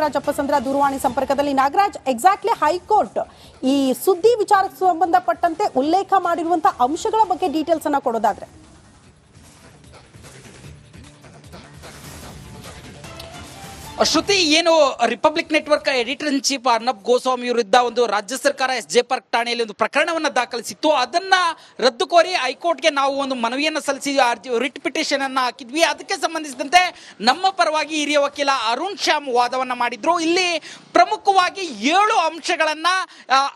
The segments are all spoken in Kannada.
ನಾಗರಾಜ್ ಅಪ್ಪಸಂದ್ರ ದೂರವಾಣಿ ಸಂಪರ್ಕದಲ್ಲಿ ನಾಗರಾಜ್ ಎಕ್ಸಾಕ್ಟ್ಲಿ ಹೈಕೋರ್ಟ್ ಈ ಸುದ್ದಿ ವಿಚಾರಕ್ಕೆ ಸಂಬಂಧಪಟ್ಟಂತೆ ಉಲ್ಲೇಖ ಮಾಡಿರುವಂತಹ ಅಂಶಗಳ ಬಗ್ಗೆ ಡೀಟೇಲ್ಸ್ ಅನ್ನ ಕೊಡೋದಾದ್ರೆ. ಶ್ರುತಿ, ಏನು republic network editor in chief Arnab Goswami ವಿರುದ್ಧ ಒಂದು ರಾಜ್ಯ ಸರ್ಕಾರ ಎಸ್ ಜೆ ಪಾರ್ಕ್ ಠಾಣೆಯಲ್ಲಿ ಒಂದು ಪ್ರಕರಣವನ್ನ ದಾಖಲಿಸಿತ್ತು. ಅದನ್ನ ರದ್ದು ಕೋರಿ ಹೈಕೋರ್ಟ್ಗೆ ನಾವು ಒಂದು ಮನವಿಯನ್ನು ಸಲ್ಲಿಸಿ ರಿಟ್ ಪಿಟಿಷನ್ ಅನ್ನ ಹಾಕಿದ್ವಿ. ಅದಕ್ಕೆ ಸಂಬಂಧಿಸಿದಂತೆ ನಮ್ಮ ಪರವಾಗಿ ಹಿರಿಯ ವಕೀಲ ಅರುಣ್ ಶ್ಯಾಮ್ ವಾದವನ್ನ ಮಾಡಿದ್ರು. ಇಲ್ಲಿ ಪ್ರಮುಖವಾಗಿ ಏಳು ಅಂಶಗಳನ್ನ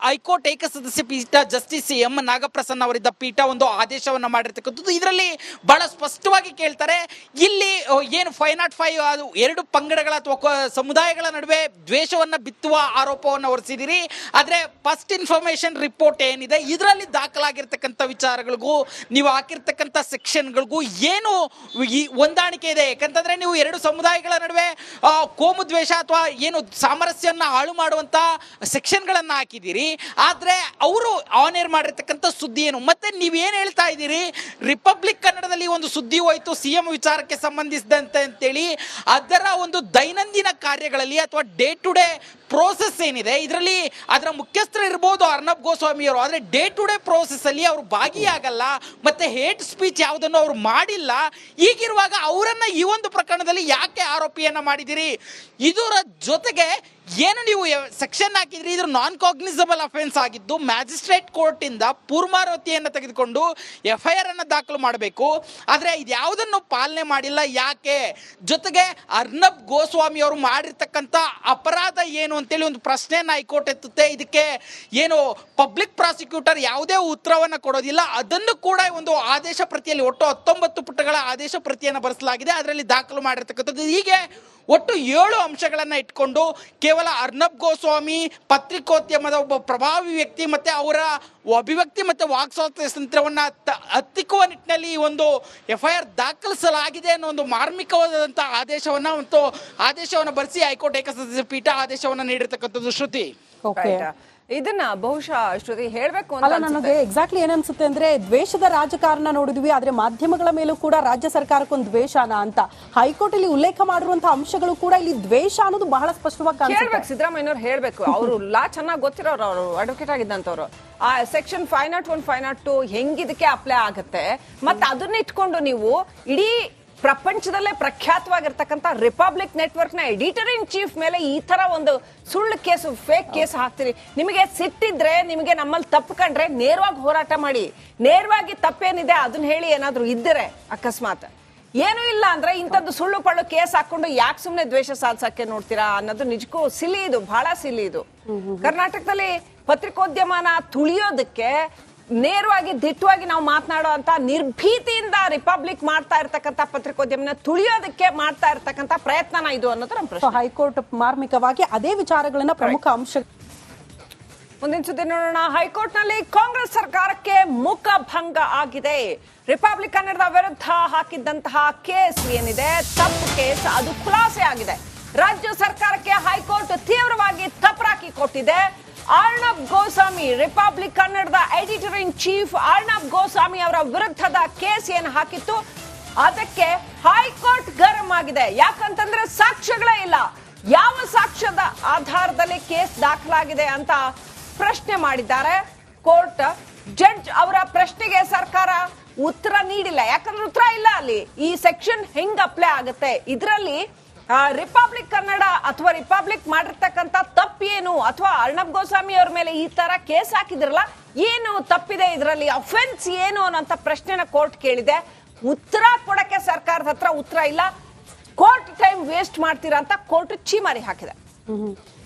ಹೈಕೋರ್ಟ್ ಹೈಕೋರ್ಟ್ ಏಕಸದಸ್ಯ ಪೀಠ ಜಸ್ಟಿಸ್ ಎಂ. ನಾಗಪ್ರಸನ್ನ ಅವರಿದ್ದ ಪೀಠ ಒಂದು ಆದೇಶವನ್ನು ಮಾಡಿರ್ತಕ್ಕಂಥದ್ದು. ಇದರಲ್ಲಿ ಬಹಳ ಸ್ಪಷ್ಟವಾಗಿ ಕೇಳ್ತಾರೆ, ಇಲ್ಲಿ ಏನು ಫೈವ್ ನಾಟ್ ಫೈವ್ ಅದು ಎರಡು ಪಂಗಡಗಳ ಅಥವಾ ಸಮುದಾಯಗಳ ನಡುವೆ ದ್ವೇಷವನ್ನು ಬಿತ್ತುವ ಆರೋಪವನ್ನು ಹೊರಿಸಿದಿರಿ ಆದರೆ ಫಸ್ಟ್ ಇನ್ಫಾರ್ಮೇಶನ್ ರಿಪೋರ್ಟ್ ಏನಿದೆ, ಇದರಲ್ಲಿ ದಾಖಲಾಗಿರ್ತಕ್ಕಂಥ ವಿಚಾರಗಳಿಗೂ, ನೀವು ಹಾಕಿರ್ತಕ್ಕಂಥ ಸೆಕ್ಷನ್ಗಳಿಗೂ ಏನು ಹೊಂದಾಣಿಕೆ ಇದೆ? ಯಾಕಂತಂದ್ರೆ ನೀವು ಎರಡು ಸಮುದಾಯಗಳ ನಡುವೆ ಕೋಮು ದ್ವೇಷ ಅಥವಾ ಏನು ಸಾಮರಸ್ಯವನ್ನು ಹಾಳು ಮಾಡುವಂತ ಸೆಕ್ಷನ್ಗಳನ್ನು ಹಾಕಿದ್ದೀರಿ. ಆದರೆ ಅವರು ಆನ್ ಏರ್ ಮಾಡಿರ್ತಕ್ಕಂಥ ಸುದ್ದಿ ಏನು? ಮತ್ತೆ ನೀವೇನು ಹೇಳ್ತಾ ಇದ್ದೀರಿ? ರಿಪಬ್ಲಿಕ್ ಕನ್ನಡದಲ್ಲಿ ಒಂದು ಸುದ್ದಿ ಹೋಯಿತು ಸಿ ಎಂ ವಿಚಾರಕ್ಕೆ ಸಂಬಂಧಿಸಿದಂತೆ ಅಂತೇಳಿ. ಅದರ ಒಂದು ದೈನಂದಿನ ಕಾರ್ಯಗಳಲ್ಲಿ ಅಥವಾ ಡೇ ಟು ಡೇ ಪ್ರೋಸೆಸ್ ಏನಿದೆ, ಇದರಲ್ಲಿ ಅದರ ಮುಖ್ಯಸ್ಥರು ಇರ್ಬೋದು ಅರ್ನಬ್ ಗೋಸ್ವಾಮಿ ಅವರು ಆದರೆ ಡೇ ಟು ಡೇ ಪ್ರೋಸೆಸ್ ಅಲ್ಲಿ ಅವರು ಭಾಗಿಯಾಗಲ್ಲ, ಮತ್ತೆ ಹೇಟ್ ಸ್ಪೀಚ್ ಯಾವುದನ್ನು ಅವರು ಮಾಡಿಲ್ಲ. ಈಗಿರುವಾಗ ಅವರನ್ನು ಈ ಒಂದು ಪ್ರಕರಣದಲ್ಲಿ ಯಾಕೆ ಆರೋಪಿಯನ್ನ ಮಾಡಿದಿರಿ ಇದರ ಜೊತೆಗೆ ಏನು ನೀವು ಸೆಕ್ಷನ್ ಹಾಕಿದ್ರಿ? ಇದ್ರ ನಾನ್ ಕಾಗ್ನಿಸಬಲ್ ಅಫೆನ್ಸ್ ಆಗಿದ್ದು ಮ್ಯಾಜಿಸ್ಟ್ರೇಟ್ ಕೋರ್ಟ್ ಇಂದ ಪೂರ್ವಾರತಿಯನ್ನು ತೆಗೆದುಕೊಂಡು ಎಫ್ ಐ ಆರ್ ಅನ್ನು ದಾಖಲು ಮಾಡಬೇಕು. ಆದರೆ ಇದ್ಯಾವುದನ್ನು ಪಾಲನೆ ಮಾಡಿಲ್ಲ? ಯಾಕೆ? ಜೊತೆಗೆ ಅರ್ನಬ್ ಗೋಸ್ವಾಮಿ ಅವರು ಮಾಡಿರ್ತಕ್ಕಂಥ ಅಪರಾಧ ಏನು ಅಂತೇಳಿ ಒಂದು ಪ್ರಶ್ನೆಯನ್ನು ಹೈಕೋರ್ಟ್ ಎತ್ತುತ್ತೆ. ಇದಕ್ಕೆ ಏನು ಪಬ್ಲಿಕ್ ಪ್ರಾಸಿಕ್ಯೂಟರ್ ಯಾವುದೇ ಉತ್ತರವನ್ನು ಕೊಡೋದಿಲ್ಲ. ಅದನ್ನು ಕೂಡ ಒಂದು ಆದೇಶ ಪ್ರತಿಯಲ್ಲಿ ಒಟ್ಟು ಹತ್ತೊಂಬತ್ತು ಪುಟಗಳ ಆದೇಶ ಪ್ರತಿಯನ್ನು ಬರೆಸಲಾಗಿದೆ. ಅದರಲ್ಲಿ ದಾಖಲು ಮಾಡಿರ್ತಕ್ಕಂಥದ್ದು. ಹೀಗೆ ಒಟ್ಟು ಏಳು ಅಂಶಗಳನ್ನು ಇಟ್ಕೊಂಡು ಕೇವಲ ಅರ್ನಬ್ ಗೋಸ್ವಾಮಿ ಪತ್ರಿಕೋದ್ಯಮದ ಒಬ್ಬ ಪ್ರಭಾವಿ ವ್ಯಕ್ತಿ ಮತ್ತೆ ಅವರ ಅಭಿವ್ಯಕ್ತಿ ಮತ್ತೆ ವಾಕ್ ಸ್ವಾತಂತ್ರ್ಯವನ್ನ ತ- ಹತ್ತಿಕ್ಕುವ ನಿಟ್ಟಿನಲ್ಲಿ ಈ ಒಂದು ಎಫ್ ಐ ಆರ್ ದಾಖಲಿಸಲಾಗಿದೆ ಅನ್ನೋ ಒಂದು ಮಾರ್ಮಿಕವಾದಂಥ ಆದೇಶವನ್ನ ಮತ್ತು ಆದೇಶವನ್ನು ಬರೆಸಿ ಹೈಕೋರ್ಟ್ ಏಕಸದಸ್ಯ ಪೀಠ ಆದೇಶವನ್ನು ನೀಡಿರ್ತಕ್ಕಂಥದ್ದು ಶ್ರುತಿ ಓಕೆ. ಇದನ್ನ ಬಹುಶಃ ಶ್ರುತಿ ಹೇಳಬೇಕು ಅಂತ ಅಲ್ಲ. ನನಗೆ ಎಕ್ಸಾಕ್ಟ್ಲಿ ಏನನ್ಸುತ್ತೆ ಅಂದ್ರೆ ದ್ವೇಷದ ರಾಜಕಾರಣ ನೋಡಿದ್ವಿ ಆದ್ರೆ ಮಾಧ್ಯಮಗಳ ಮೇಲೂ ಕೂಡ ರಾಜ್ಯ ಸರ್ಕಾರಕ್ಕೊಂದು ದ್ವೇಷನ ಅಂತ. ಹೈಕೋರ್ಟ್ ಇಲ್ಲಿ ಉಲ್ಲೇಖ ಮಾಡಿರುವಂತಹ ಅಂಶಗಳು ಕೂಡ ಇಲ್ಲಿ ದ್ವೇಷ ಅನ್ನೋದು ಬಹಳ ಸ್ಪಷ್ಟವಾಗಿ ಹೇಳ್ಬೇಕು ಸಿದ್ದರಾಮಯ್ಯನವ್ರು ಹೇಳ್ಬೇಕು. ಅವರು ಲಾ ಚೆನ್ನಾಗಿ ಗೊತ್ತಿರೋರು ಅವರು ಅಡ್ವೊಕೇಟ್ ಆಗಿದ್ದಂತವ್ರು ಆ section five naught one five naught two ಹೆಂಗಿದಕ್ಕೆ apply ಆಗುತ್ತೆ? ಮತ್ತೆ ಅದನ್ನ ಇಟ್ಕೊಂಡು ನೀವು ಇಡೀ ಪ್ರಪಂಚದಲ್ಲೇ ಪ್ರಖ್ಯಾತವಾಗಿರ್ತಕ್ಕಂಥ ರಿಪಬ್ಲಿಕ್ ನೆಟ್ವರ್ಕ್ನ ಎಡಿಟರ್ ಇನ್ ಚೀಫ್ ಮೇಲೆ ಈ ತರ ಒಂದು ಸುಳ್ಳು ಕೇಸು ಫೇಕ್ ಕೇಸ್ ಹಾಕ್ತೀರಿ. ನಿಮಗೆ ಸಿಟ್ಟಿದ್ರೆ, ನಿಮಗೆ ನಮ್ಮಲ್ಲಿ ತಪ್ಪು ಕಂಡ್ರೆ ನೇರವಾಗಿ ಹೋರಾಟ ಮಾಡಿ. ನೇರವಾಗಿ ತಪ್ಪೇನಿದೆ, ಅದನ್ನ ಹೇಳಿ ಏನಾದರೂ ಇದ್ದರೆ ಅಕಸ್ಮಾತ್. ಏನು ಇಲ್ಲ ಅಂದ್ರೆ ಇಂಥದ್ದು ಸುಳ್ಳು ಪಳ್ಳು ಕೇಸ್ ಹಾಕೊಂಡು ಯಾಕೆ ಸುಮ್ನೆ ದ್ವೇಷ ಸಾಧಿಸಕ್ಕೆ ನೋಡ್ತೀರಾ ಅನ್ನೋದು ನಿಜಕ್ಕೂ ಸಿಲಿ ಇದು ಬಹಳ ಸಿಲಿ ಇದು. ಕರ್ನಾಟಕದಲ್ಲಿ ಪತ್ರಿಕೋದ್ಯಮನ ತುಳಿಯೋದಕ್ಕೆ ನೇರವಾಗಿ ದಿಟ್ಟವಾಗಿ ನಾವು ಮಾತನಾಡೋ ಅಂತ ನಿರ್ಭೀತಿಯಿಂದ ರಿಪಬ್ಲಿಕ್ ಮಾಡ್ತಾ ಇರ್ತಕ್ಕಂಥ ಪತ್ರಿಕೋದ್ಯಮನ ತುಳಿಯೋದಕ್ಕೆ ಮಾಡ್ತಾ ಇರ್ತಕ್ಕಂಥ ಪ್ರಯತ್ನನ ಇದು ಅನ್ನೋದು ನಮ್ಮ ಪ್ರಶ್ನೆ. ಹೈಕೋರ್ಟ್ ಮಾರ್ಮಿಕವಾಗಿ ಅದೇ ವಿಚಾರಗಳನ್ನ ಪ್ರಮುಖ ಅಂಶ ಮುಂದಿನ ಸುದ್ದಿ ನೋಡೋಣ. ಹೈಕೋರ್ಟ್ನಲ್ಲಿ ಕಾಂಗ್ರೆಸ್ ಸರ್ಕಾರಕ್ಕೆ ಮುಖಭಂಗ ಆಗಿದೆ. ರಿಪಬ್ಲಿಕ್ ಕನ್ನಡದ ವಿರುದ್ಧ ಹಾಕಿದ್ದಂತಹ ಕೇಸ್ ಏನಿದೆ? ತಪ್ಪು ಕೇಸ್ ಅದು ಖುಲಾಸೆ ಆಗಿದೆ. ರಾಜ್ಯ ಸರ್ಕಾರಕ್ಕೆ ಹೈಕೋರ್ಟ್ ತೀವ್ರವಾಗಿ ತಪರಾಕಿ ಕೊಟ್ಟಿದೆ. ಅರ್ಣಬ್ ಗೋಸ್ವಾಮಿ ರಿಪಬ್ಲಿಕ್ ಕನ್ನಡದ editor in chief Arnab Goswami ಅವರ ವಿರುದ್ಧದ ಕೇಸ್ ಏನು ಹಾಕಿತ್ತು? ಅದಕ್ಕೆ ಹೈಕೋರ್ಟ್ ಗರಂ ಆಗಿದೆ. ಯಾಕಂತಂದ್ರೆ ಸಾಕ್ಷ್ಯಗಳೇ ಇಲ್ಲ. ಯಾವ ಸಾಕ್ಷ್ಯದ ಆಧಾರದಲ್ಲಿ ಕೇಸ್ ದಾಖಲಾಗಿದೆ ಅಂತ ಪ್ರಶ್ನೆ ಮಾಡಿದ್ದಾರೆ. ಕೋರ್ಟ್ ಜಡ್ಜ್ ಅವರ ಪ್ರಶ್ನೆಗೆ ಸರ್ಕಾರ ಉತ್ತರ ನೀಡಿಲ್ಲ. ಯಾಕಂದ್ರೆ ಉತ್ತರ ಇಲ್ಲ ಅಲ್ಲಿ. ಈ ಸೆಕ್ಷನ್ ಹೆಂಗ್ ಅಪ್ಲೈ ಆಗುತ್ತೆ? ಇದರಲ್ಲಿ ರಿಪಬ್ಲಿಕ್ ಕನ್ನಡ ಅಥವಾ ರಿಪಬ್ಲಿಕ್ ಮಾಡಿರ್ತಕ್ಕಂಥ ತಪ್ಪೇನು? ಅಥವಾ ಅರ್ಣಬ್ ಗೋಸ್ವಾಮಿ ಅವ್ರ ಮೇಲೆ ಈ ತರ ಕೇಸ್ ಹಾಕಿದ್ರಲ್ಲ, ಏನು ತಪ್ಪಿದೆ ಇದರಲ್ಲಿ? ಅಫೆನ್ಸ್ ಏನು ಅನ್ನೋಂಥ ಪ್ರಶ್ನೆನ ಕೋರ್ಟ್ ಕೇಳಿದೆ. ಉತ್ತರ ಕೊಡಕ್ಕೆ ಸರ್ಕಾರದ ಹತ್ರ ಉತ್ತರ ಇಲ್ಲ. ಕೋರ್ಟ್ ಟೈಮ್ ವೇಸ್ಟ್ ಮಾಡ್ತೀರಾ ಅಂತ ಕೋರ್ಟ್ ಚೀಮಾರಿ ಹಾಕಿದೆ.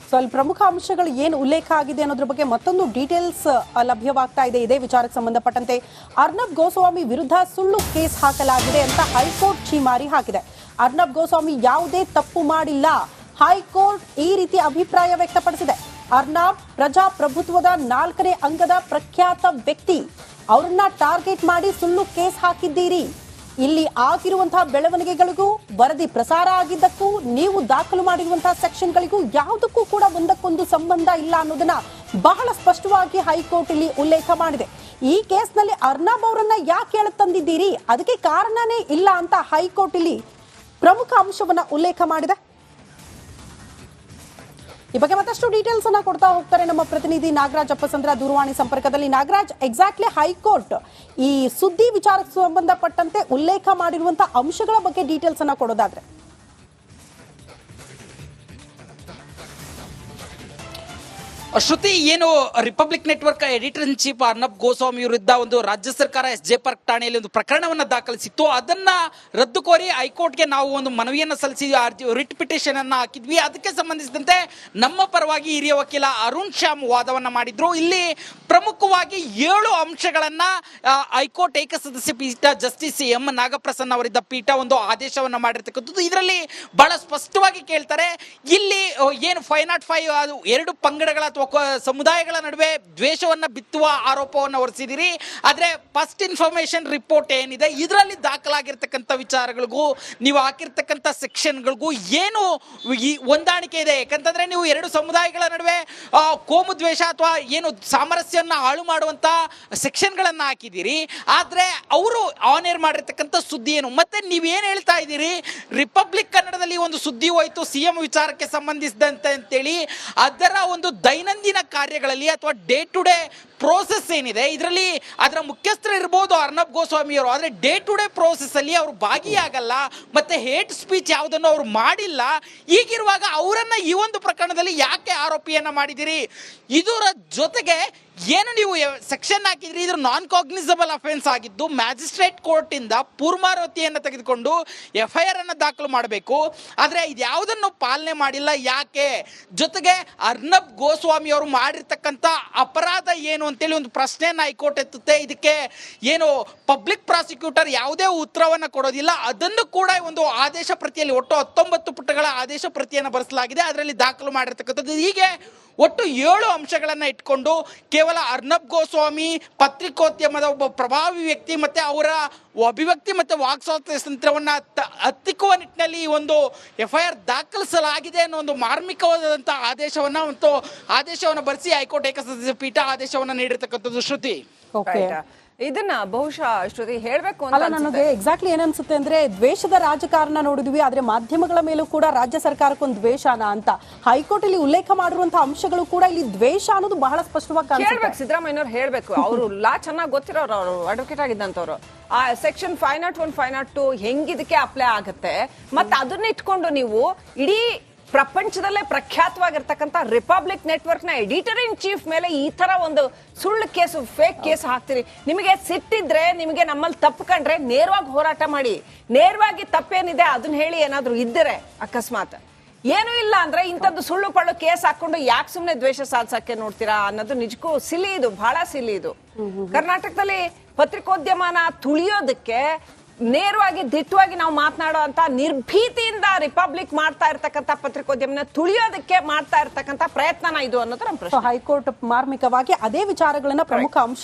ಸೊ ಅಲ್ಲಿ ಪ್ರಮುಖ ಅಂಶಗಳು ಏನು ಉಲ್ಲೇಖ ಆಗಿದೆ ಅನ್ನೋದ್ರ ಬಗ್ಗೆ ಮತ್ತೊಂದು ಡೀಟೇಲ್ಸ್ ಲಭ್ಯವಾಗ್ತಾ ಇದೆ. ಇದೇ ವಿಚಾರಕ್ಕೆ ಸಂಬಂಧಪಟ್ಟಂತೆ ಅರ್ನಬ್ ಗೋಸ್ವಾಮಿ ವಿರುದ್ಧ ಸುಳ್ಳು ಕೇಸ್ ಹಾಕಲಾಗಿದೆ ಅಂತ ಹೈಕೋರ್ಟ್ ಛೀಮಾರಿ ಹಾಕಿದೆ. ಅರ್ನಬ್ ಗೋಸ್ವಾಮಿ ಯಾವುದೇ ತಪ್ಪು ಮಾಡಿಲ್ಲ. ಹೈಕೋರ್ಟ್ ಈ ರೀತಿ ಅಭಿಪ್ರಾಯ ವ್ಯಕ್ತಪಡಿಸಿದೆ. ಅರ್ನಬ್ ಪ್ರಜಾಪ್ರಭುತ್ವದ ನಾಲ್ಕನೇ ಅಂಗದ ಪ್ರಖ್ಯಾತ ವ್ಯಕ್ತಿ. ಅವರನ್ನ ಟಾರ್ಗೆಟ್ ಮಾಡಿ ಸುಳ್ಳು ಕೇಸ್ ಹಾಕಿದ್ದೀರಿ. ಇಲ್ಲಿ ಆಗಿರುವಂತಹ ಬೆಳವಣಿಗೆಗಳಿಗೂ, ವರದಿ ಪ್ರಸಾರ ಆಗಿದ್ದಕ್ಕೂ, ನೀವು ದಾಖಲು ಮಾಡಿರುವಂತಹ ಸೆಕ್ಷನ್ಗಳಿಗೂ ಯಾವುದಕ್ಕೂ ಕೂಡ ಒಂದಕ್ಕೊಂದು ಸಂಬಂಧ ಇಲ್ಲ ಅನ್ನೋದನ್ನ ಬಹಳ ಸ್ಪಷ್ಟವಾಗಿ ಹೈಕೋರ್ಟ್ ಇಲ್ಲಿ ಉಲ್ಲೇಖ ಮಾಡಿದೆ. ಈ ಕೇಸ್ನಲ್ಲಿ ಅರ್ನಬ್ ಅವರನ್ನ ಯಾಕೆ ಹೇಳ ತಂದಿದ್ದೀರಿ ಅದಕ್ಕೆ ಕಾರಣನೇ ಇಲ್ಲ ಅಂತ ಹೈಕೋರ್ಟ್ ಇಲ್ಲಿ ಪ್ರಮುಖ ಅಂಶವನ್ನು ಉಲ್ಲೇಖ ಮಾಡಿದೆ. ಈ ಬಗ್ಗೆ ಮತ್ತಷ್ಟು ಡೀಟೇಲ್ಸ್ ಅನ್ನ ಕೊಡ್ತಾ ಹೋಗ್ತಾರೆ ನಮ್ಮ ಪ್ರತಿನಿಧಿ ನಾಗರಾಜ್ ಅಪ್ಪಸಂದ್ರ ದೂರವಾಣಿ ಸಂಪರ್ಕದಲ್ಲಿ. ನಾಗರಾಜ್ ಎಕ್ಸಾಕ್ಟ್ಲಿ ಹೈಕೋರ್ಟ್ ಈ ಸುದ್ದಿ ವಿಚಾರಕ್ಕೆ ಸಂಬಂಧಪಟ್ಟಂತೆ ಉಲ್ಲೇಖ ಮಾಡಿರುವಂತಹ ಅಂಶಗಳ ಬಗ್ಗೆ ಡೀಟೇಲ್ಸ್ ಅನ್ನ ಕೊಡೋದಾದ್ರೆ. ಶ್ರುತಿ, ಏನು republic network editor in chief Arnab Goswami ವಿರುದ್ಧ ಒಂದು ರಾಜ್ಯ ಸರ್ಕಾರ ಎಸ್ ಜೆ ಪಾರ್ಕ್ ಠಾಣೆಯಲ್ಲಿ ಒಂದು ಪ್ರಕರಣವನ್ನು ದಾಖಲಿಸಿತ್ತು. ಅದನ್ನ ರದ್ದು ಕೋರಿ ಹೈಕೋರ್ಟ್ಗೆ ನಾವು ಒಂದು ಮನವಿಯನ್ನು ಸಲ್ಲಿಸಿ ರಿಟ್ ಪಿಟಿಷನ್ ಅನ್ನ ಹಾಕಿದ್ವಿ. ಅದಕ್ಕೆ ಸಂಬಂಧಿಸಿದಂತೆ ನಮ್ಮ ಪರವಾಗಿ ಹಿರಿಯ ವಕೀಲ ಅರುಣ್ ಶ್ಯಾಮ್ ವಾದವನ್ನು ಮಾಡಿದ್ರು. ಇಲ್ಲಿ ಪ್ರಮುಖವಾಗಿ ಏಳು ಅಂಶಗಳನ್ನ ಹೈಕೋರ್ಟ್ ಏಕಸದಸ್ಯ ಪೀಠ ಜಸ್ಟಿಸ್ ಎಂ. ನಾಗಪ್ರಸನ್ನ ಅವರಿದ್ದ ಪೀಠ ಒಂದು ಆದೇಶವನ್ನು ಮಾಡಿರ್ತಕ್ಕಂಥದ್ದು. ಇದರಲ್ಲಿ ಬಹಳ ಸ್ಪಷ್ಟವಾಗಿ ಕೇಳ್ತಾರೆ, ಇಲ್ಲಿ ಏನು ಫೈವ್ ನಾಟ್ ಫೈವ್ ಎರಡು ಪಂಗಡಗಳ ಅಥವಾ ಸಮುದಾಯಗಳ ನಡುವೆ ದ್ವೇಷವನ್ನ ಬಿತ್ತುವ ಆರೋಪವನ್ನು ಹೊರಿಸಿದಿರಿ ಆದರೆ ಫಸ್ಟ್ ಇನ್ಫಾರ್ಮೇಶನ್ ರಿಪೋರ್ಟ್ ಏನಿದೆ? ಇದರಲ್ಲಿ ದಾಖಲಾಗಿರ್ತಕ್ಕಂಥ ವಿಚಾರಗಳಿಗೂ, ನೀವು ಹಾಕಿರ್ತಕ್ಕಂಥ ಸೆಕ್ಷನ್ಗಳಿಗೂ ಏನು ಈ ಹೊಂದಾಣಿಕೆ ಇದೆ? ಯಾಕಂತಂದ್ರೆ ನೀವು ಎರಡು ಸಮುದಾಯಗಳ ನಡುವೆ ಕೋಮು ದ್ವೇಷ ಅಥವಾ ಏನು ಸಾಮರಸ್ಯವನ್ನು ಹಾಳು ಮಾಡುವಂತ ಸೆಕ್ಷನ್ಗಳನ್ನು ಹಾಕಿದ್ದೀರಿ. ಆದರೆ ಅವರು ಆನ್ ಏರ್ ಮಾಡಿರ್ತಕ್ಕಂಥ ಸುದ್ದಿ ಏನು? ಮತ್ತೆ ನೀವೇನು ಹೇಳ್ತಾ ಇದ್ದೀರಿ? ರಿಪಬ್ಲಿಕ್ ಕನ್ನಡದಲ್ಲಿ ಒಂದು ಸುದ್ದಿ ಹೋಯಿತು, ಸಿ ಎಂ ವಿಚಾರಕ್ಕೆ ಸಂಬಂಧಿಸಿದಂತೆ ಅಂತೇಳಿ. ಅದರ ಒಂದು ದೈನಂದಿನ ಕಾರ್ಯಗಳಲ್ಲಿ ಅಥವಾ ಡೇ ಟು ಡೇ ಪ್ರೋಸೆಸ್ ಏನಿದೆ? ಇದರಲ್ಲಿ ಅದರ ಮುಖ್ಯಸ್ಥರು ಇರ್ಬೋದು ಅರ್ನಬ್ ಗೋಸ್ವಾಮಿ ಅವರು ಆದರೆ ಡೇ ಟು ಡೇ ಪ್ರೋಸೆಸ್ ಅಲ್ಲಿ ಅವರು ಭಾಗಿಯಾಗಲ್ಲ, ಮತ್ತೆ ಹೇಟ್ ಸ್ಪೀಚ್ ಯಾವುದನ್ನು ಅವರು ಮಾಡಿಲ್ಲ. ಈಗಿರುವಾಗ ಅವರನ್ನು ಈ ಒಂದು ಪ್ರಕರಣದಲ್ಲಿ ಯಾಕೆ ಆರೋಪಿಯನ್ನ ಮಾಡಿದಿರಿ? ಇದರ ಜೊತೆಗೆ ಏನು ನೀವು ಸೆಕ್ಷನ್ ಹಾಕಿದ್ರಿ? ಇದ್ರ ನಾನ್ ಕಾಗ್ನಿಸಬಲ್ ಅಫೆನ್ಸ್ ಆಗಿದ್ದು ಮ್ಯಾಜಿಸ್ಟ್ರೇಟ್ ಕೋರ್ಟ್ ಇಂದ ಪೂರ್ವಾರೋತಿಯನ್ನು ತೆಗೆದುಕೊಂಡು ಎಫ್ ಐ ಆರ್ ಅನ್ನು ದಾಖಲು ಮಾಡಬೇಕು. ಆದರೆ ಇದ್ಯಾವುದನ್ನು ಪಾಲನೆ ಮಾಡಿಲ್ಲ? ಯಾಕೆ? ಜೊತೆಗೆ ಅರ್ನಬ್ ಗೋಸ್ವಾಮಿ ಅವರು ಮಾಡಿರ್ತಕ್ಕಂಥ ಅಪರಾಧ ಏನು ಅಂತೇಳಿ ಒಂದು ಪ್ರಶ್ನೆಯನ್ನು ಹೈಕೋರ್ಟ್ ಎತ್ತುತ್ತೆ. ಇದಕ್ಕೆ ಏನು ಪಬ್ಲಿಕ್ ಪ್ರಾಸಿಕ್ಯೂಟರ್ ಯಾವುದೇ ಉತ್ತರವನ್ನು ಕೊಡೋದಿಲ್ಲ. ಅದನ್ನು ಕೂಡ ಒಂದು ಆದೇಶ ಪ್ರತಿಯಲ್ಲಿ ಒಟ್ಟು ಹತ್ತೊಂಬತ್ತು ಪುಟಗಳ ಆದೇಶ ಪ್ರತಿಯನ್ನು ಬರೆಸಲಾಗಿದೆ. ಅದರಲ್ಲಿ ದಾಖಲು ಮಾಡಿರ್ತಕ್ಕಂಥದ್ದು. ಹೀಗೆ ಒಟ್ಟು ಏಳು ಅಂಶಗಳನ್ನು ಇಟ್ಕೊಂಡು ಕೇವಲ ಅರ್ನಬ್ ಗೋಸ್ವಾಮಿ ಪತ್ರಿಕೋದ್ಯಮದ ಒಬ್ಬ ಪ್ರಭಾವಿ ವ್ಯಕ್ತಿ ಮತ್ತೆ ಅವರ ಅಭಿವ್ಯಕ್ತಿ ಮತ್ತು ವಾಕ್ ಸ್ವಾತಂತ್ರ್ಯವನ್ನ ತ- ಹತ್ತಿಕ್ಕುವ ನಿಟ್ಟಿನಲ್ಲಿ ಈ ಒಂದು ಎಫ್ ಐ ಆರ್ ದಾಖಲಿಸಲಾಗಿದೆ ಅನ್ನೋ ಒಂದು ಮಾರ್ಮಿಕವಾದಂಥ ಆದೇಶವನ್ನ ಮತ್ತು ಆದೇಶವನ್ನು ಬರೆಸಿ ಹೈಕೋರ್ಟ್ ಏಕಸದಸ್ಯ ಪೀಠ ಆದೇಶವನ್ನು ನೀಡಿರ್ತಕ್ಕಂಥದ್ದು ಶ್ರುತಿ. ಇದನ್ನ ಬಹುಶಃ ಶ್ರುತಿ ಹೇಳ್ಬೇಕು ಅಂತ ಅಲ್ಲ ಅನ್ಸುತ್ತೆ. ನನಗೆ ಎಕ್ಸಾಕ್ಟ್ಲಿ ಏನನ್ಸುತ್ತೆ ಅಂದ್ರೆ ದ್ವೇಷದ ರಾಜಕಾರಣ ನೋಡಿದ್ವಿ ಆದ್ರೆ ಮಾಧ್ಯಮಗಳ ಮೇಲೂ ಕೂಡ ರಾಜ್ಯ ಸರ್ಕಾರಕ್ಕೊಂದು ದ್ವೇಷನ ಅಂತ. ಹೈಕೋರ್ಟ್ ಇಲ್ಲಿ ಉಲ್ಲೇಖ ಮಾಡಿರುವಂತಹ ಅಂಶಗಳು ಕೂಡ ಇಲ್ಲಿ ದ್ವೇಷ ಅನ್ನೋದು ಬಹಳ ಸ್ಪಷ್ಟವಾಗಿ ಹೇಳ್ಬೇಕು ಸಿದ್ದರಾಮಯ್ಯವ್ರು ಹೇಳ್ಬೇಕು. ಅವರು ಲಾ ಚೆನ್ನಾಗಿ ಗೊತ್ತಿರೋರು ಅವರು ಅಡ್ವೊಕೇಟ್ ಆಗಿದ್ದಂತವ್ರು ಆ section five naught one five naught two ಹೆಂಗಿದಕ್ಕೆ apply ಆಗುತ್ತೆ? ಮತ್ತೆ ಅದನ್ನ ಇಟ್ಕೊಂಡು ನೀವು ಇಡೀ ಪ್ರಪಂಚದಲ್ಲೇ ಪ್ರಖ್ಯಾತವಾಗಿರ್ತಕ್ಕಂಥ ರಿಪಬ್ಲಿಕ್ ನೆಟ್ವರ್ಕ್ನ ಎಡಿಟರ್ ಇನ್ ಚೀಫ್ ಮೇಲೆ ಈ ತರ ಒಂದು ಸುಳ್ಳು ಕೇಸು ಫೇಕ್ ಕೇಸ್ ಹಾಕ್ತೀರಿ. ನಿಮಗೆ ಸಿಟ್ಟಿದ್ರೆ ನಿಮಗೆ ನಮ್ಮಲ್ಲಿ ತಪ್ಪು ಕಂಡ್ರೆ ನೇರವಾಗಿ ಹೋರಾಟ ಮಾಡಿ. ನೇರವಾಗಿ ತಪ್ಪೇನಿದೆ ಅದನ್ನ ಹೇಳಿ ಏನಾದರೂ ಇದ್ದರೆ ಅಕಸ್ಮಾತ್. ಏನೂ ಇಲ್ಲ ಅಂದ್ರೆ ಇಂಥದ್ದು ಸುಳ್ಳು ಪಳ್ಳು ಕೇಸ್ ಹಾಕೊಂಡು ಯಾಕೆ ಸುಮ್ಮನೆ ದ್ವೇಷ ಸಾಧಿಸಕ್ಕೆ ನೋಡ್ತೀರಾ ಅನ್ನೋದು ನಿಜಕ್ಕೂ ಸಿಲಿ ಇದು ಬಹಳ ಸಿಲಿ ಇದು. ಕರ್ನಾಟಕದಲ್ಲಿ ಪತ್ರಿಕೋದ್ಯಮನ ತುಳಿಯೋದಕ್ಕೆ ನೇರವಾಗಿ ದಿಟ್ಟವಾಗಿ ನಾವು ಮಾತನಾಡೋ ಅಂತ ನಿರ್ಭೀತಿಯಿಂದ ರಿಪಬ್ಲಿಕ್ ಮಾಡ್ತಾ ಇರ್ತಕ್ಕಂಥ ಪತ್ರಿಕೋದ್ಯಮನ ತುಳಿಯೋದಕ್ಕೆ ಮಾಡ್ತಾ ಇರ್ತಕ್ಕಂಥ ಪ್ರಯತ್ನನ ಇದು ಅನ್ನೋದು ನಮ್ಮ ಪ್ರಶ್ನೆ. ಹೈಕೋರ್ಟ್ ಮಾರ್ಮಿಕವಾಗಿ ಅದೇ ವಿಚಾರಗಳನ್ನ ಪ್ರಮುಖ ಅಂಶ